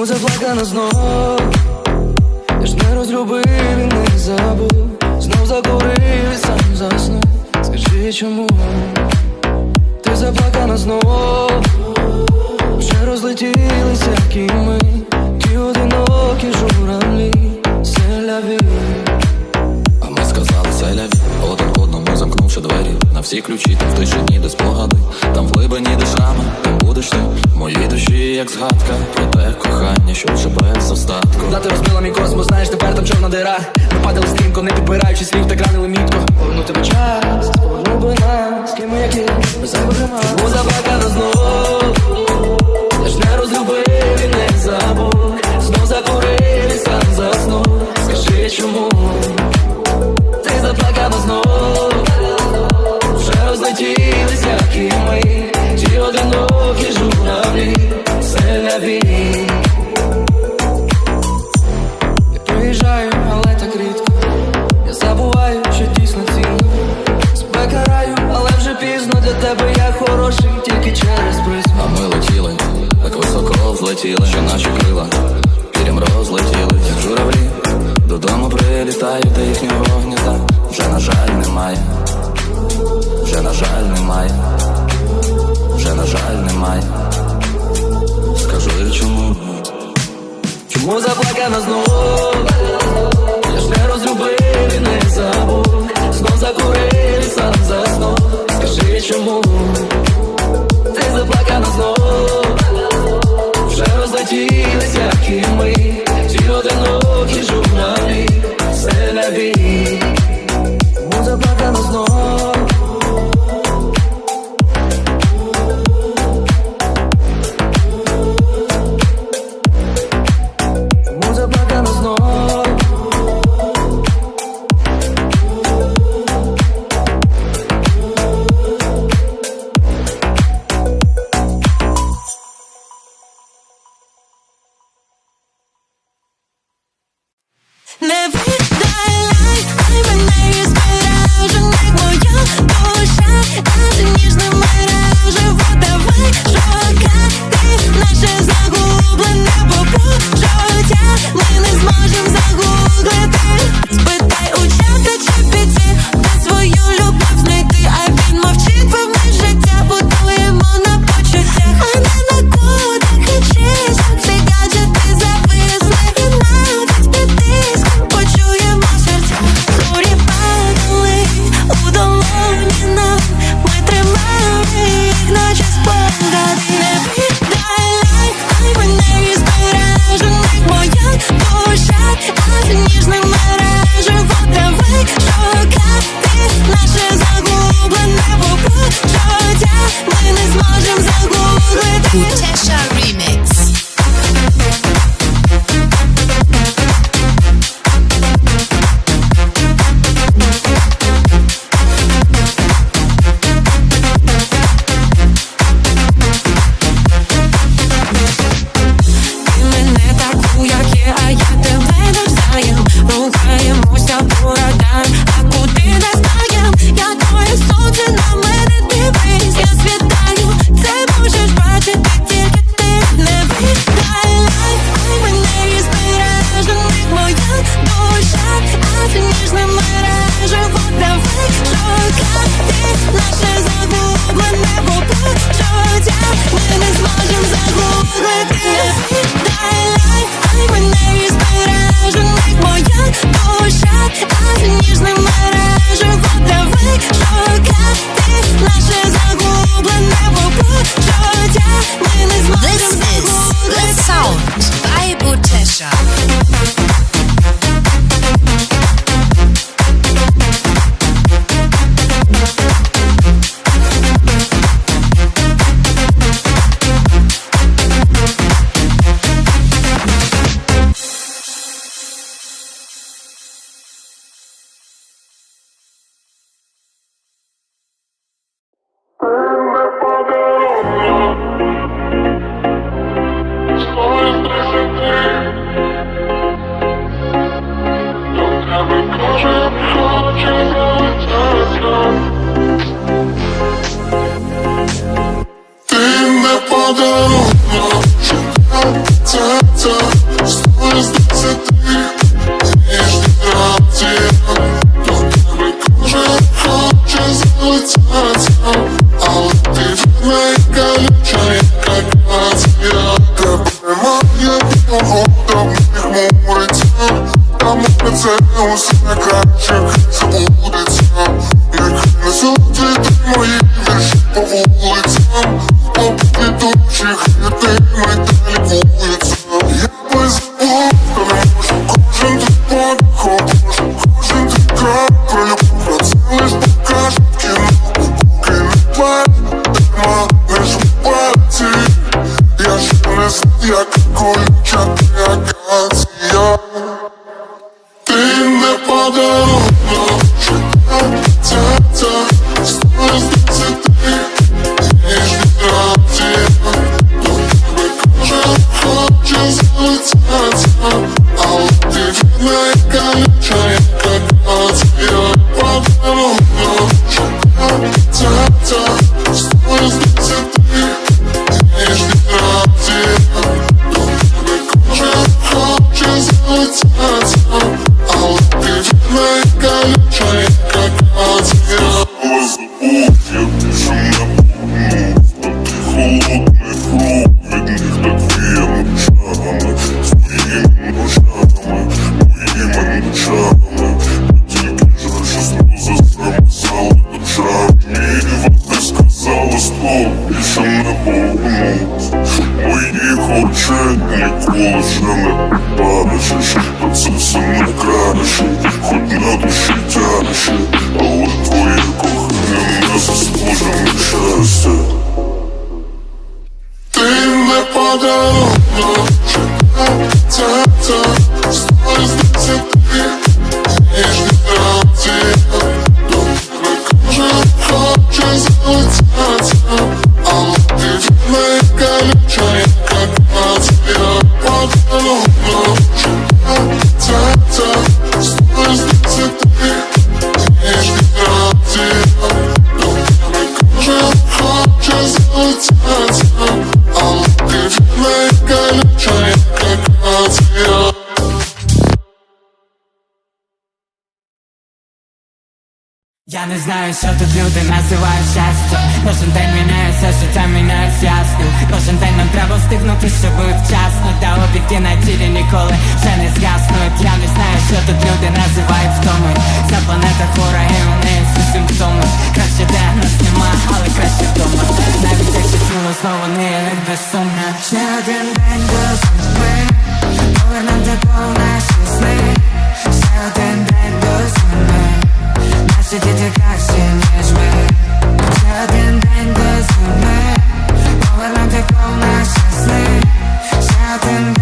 Чому заплакана знов? Я ж не розлюбив і не забув. Знов закурив і сам заснув. Скажи чому? Ти заплакана знов Вже розлетілися кіми. Ті одинокі журавлі. Селяві А ми сказали селяві один одному замкнувши двері. На всі ключі, там в тишині, де спогади, там в глибині дишами, там будеш ти в моїй душі, як згадка про те кохання, що живе з остатку. Коли ти розбила мій космос, знаєш, тепер там чорна дира. Ми падали стрімко, не підбираючи слів, так ранили мітко Повернути би час, повернув би нас, ким ми які, без забажима Чому заплакана знов? Я ж не розлюбив і не забув. Знов закурив і сам заснув. Скажи чому? Ти заплакана знов Вже розлетілися кими Ті одинокі журавлі Я приїжджаю, але так рідко Я забуваю, що дійсно цінно Себе але вже пізно для тебе я хороший тільки через призму А ми летіли, так високо взлетіли, що наші крила пірям розлетіли, як журавлі. Додому прилітають, та їхнього гнізда вже, на жаль, немає. Вже, на жаль, немає. Вже, на жаль, немає. Скажи чому? Чому заплакана знов? Я ж не розлюбив і не забув Знов закурив і сам заснув Скажи чому? Ти заплакана знов Вже розлетілися кими Ті одинокі журналі Селяві Чому заплакана знов? ти називаєш щастя Кожен день міняється, життя міняє ясно Кожен день нам треба встигнути, щоб вчасно Та обіки на тілі ніколи вже не згаснуть Я не знаю, що тут люди називають втоми Ця планета хора і у неї всі симптоми Краще де нас нема, але краще вдома Навіть якщо чуло знову не безсумно Ще один день до зими Повернем додому наші сни Ще один день до зими Наші діти як сім'ї nothing.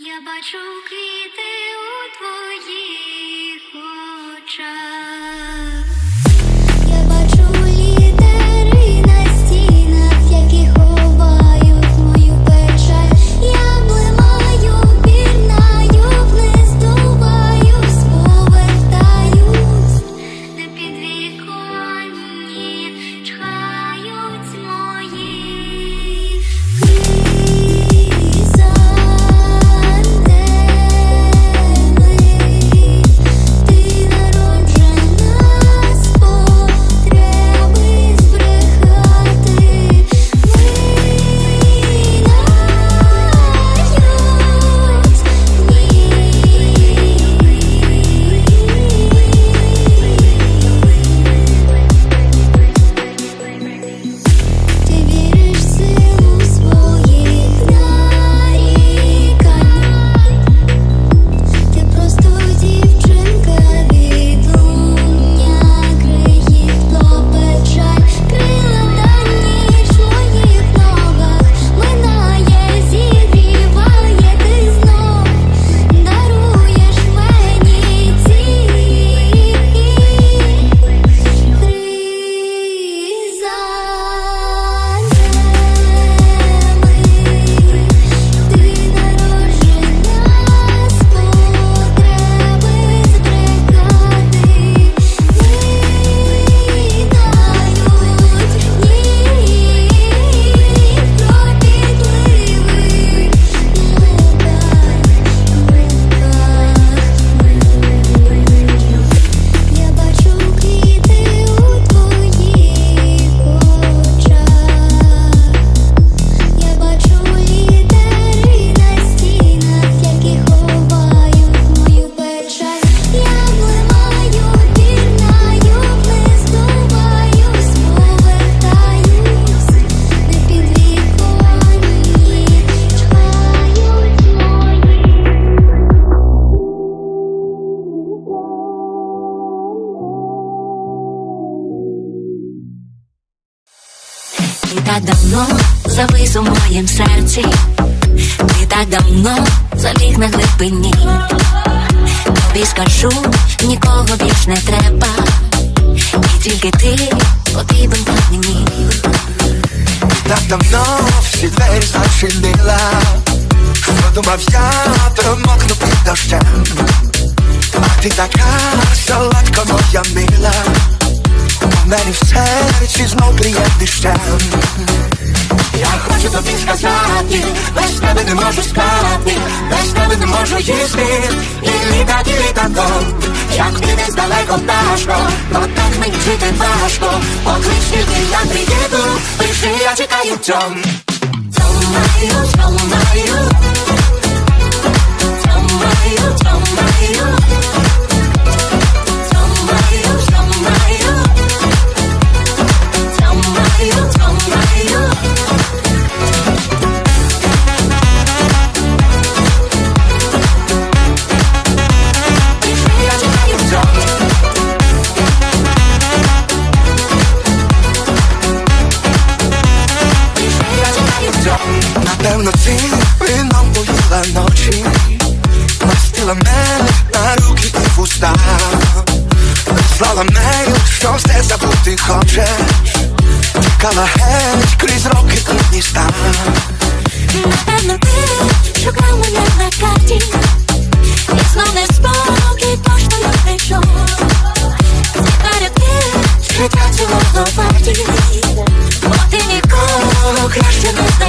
Я бачу квіти у твоїй. Моїм ти так давно заліг на глибині. Тобі скажу, нікого більш не треба, і тільки ти потрібен так мені. Так давно всі двері зачинила. Що думав я, промокну під дощем. А ти така солодка моя мила. У мене в серці знов приємний щем Я хочу тобі сказати, без тебе не можу спати, без тебе не можу їсти і літати літаком. Як ти десь далеко пташко, то так мені жити важко. Поклич тільки я приїду, пиши, я чекаю цьом. Цьомаю, цьомаю. Цьомаю,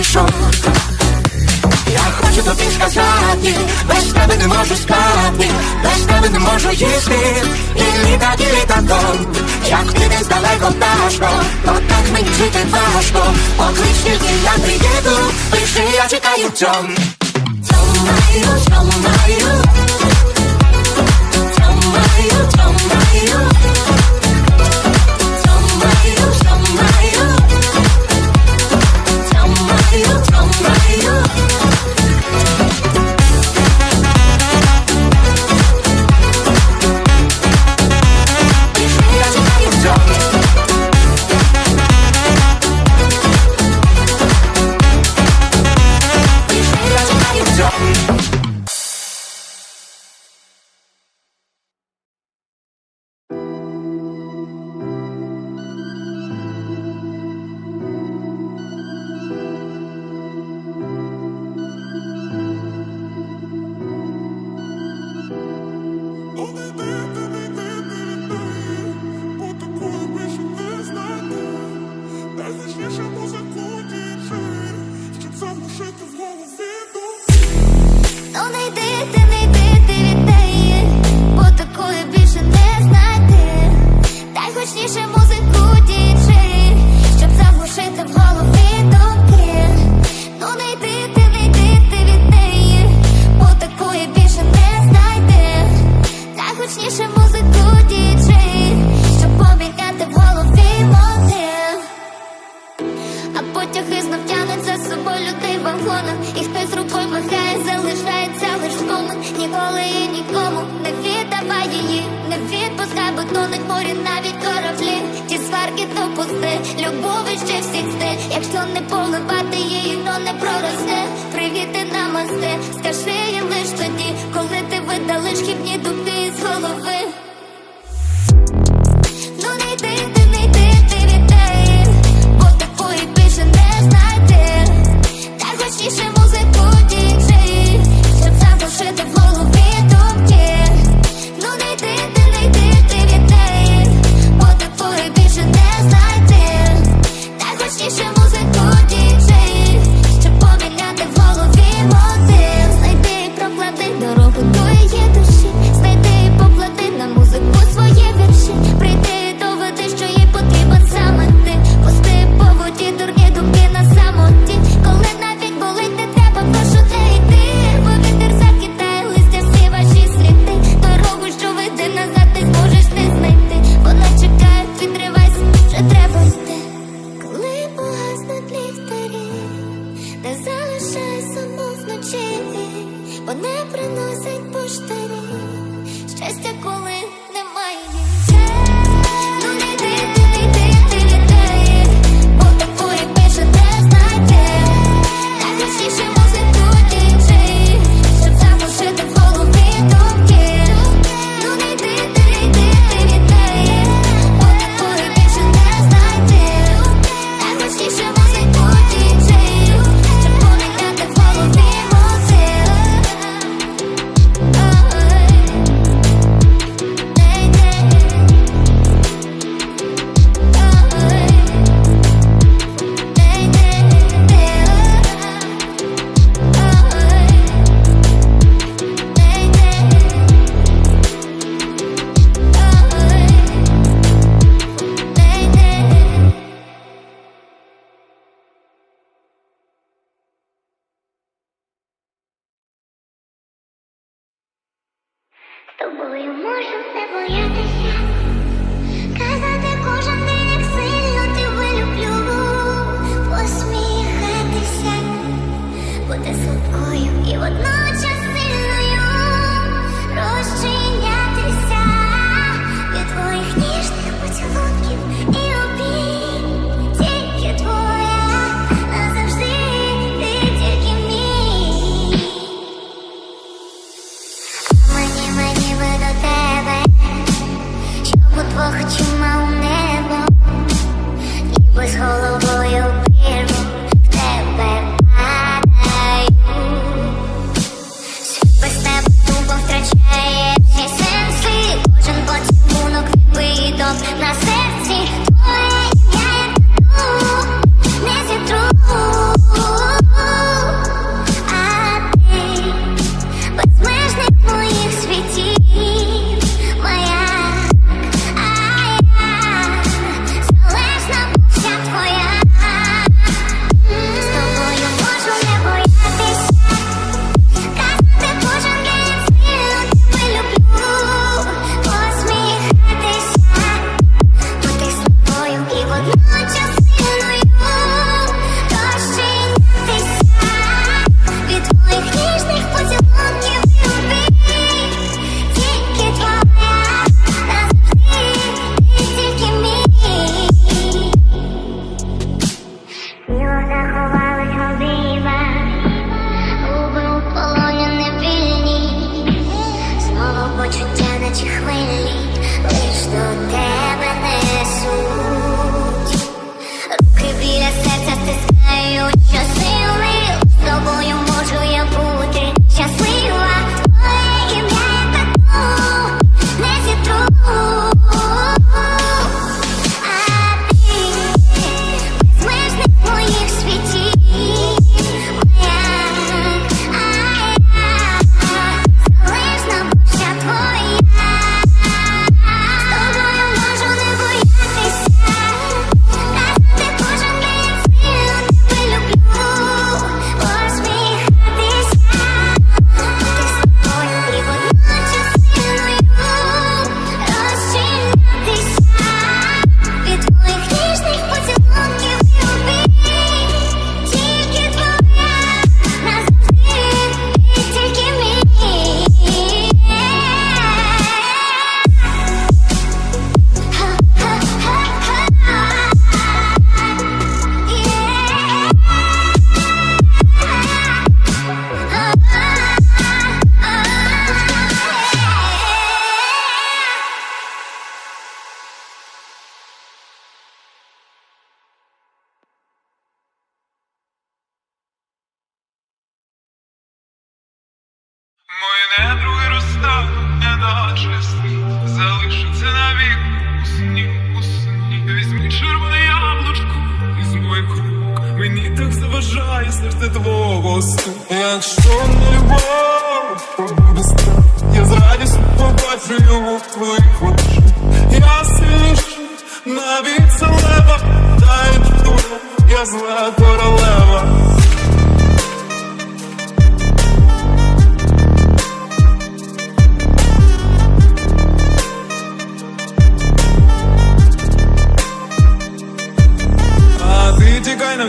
краще не знайшов Я хочу тобі сказати, без тебе не можу спати, без тебе не можу їсти і літати літаком. Як ти десь далеко пташко, то так мені жити важко. Поклич тільки я приїду, пиши, я чекаю цьом. Цьомаю, цьомаю Цьомаю, цьомаю Цьомаю, тобою можу не боятися, казати кожен день, як сильно тебе люблю, посміхатися, бути слабкою і водною. Візьми червоне яблучко із моїх рук. Мені так заважає серце твого стук. Якщо не любов, то буде страх. Я з радістю побачу лева, та я зла королева.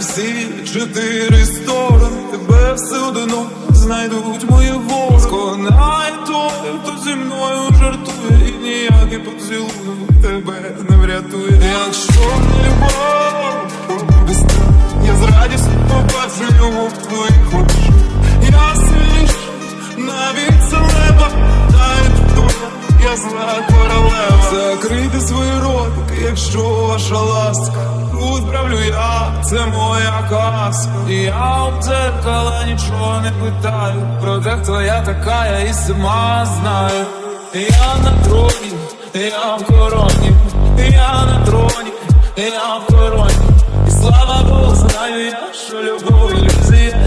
всі чотири. це моя казка. І я в дзеркала нічого не питаю. Про те, хто я така, я і сама знаю. Я на троні, я в короні, я на троні, я в короні. І слава Богу, знаю я, що любов ілюзія.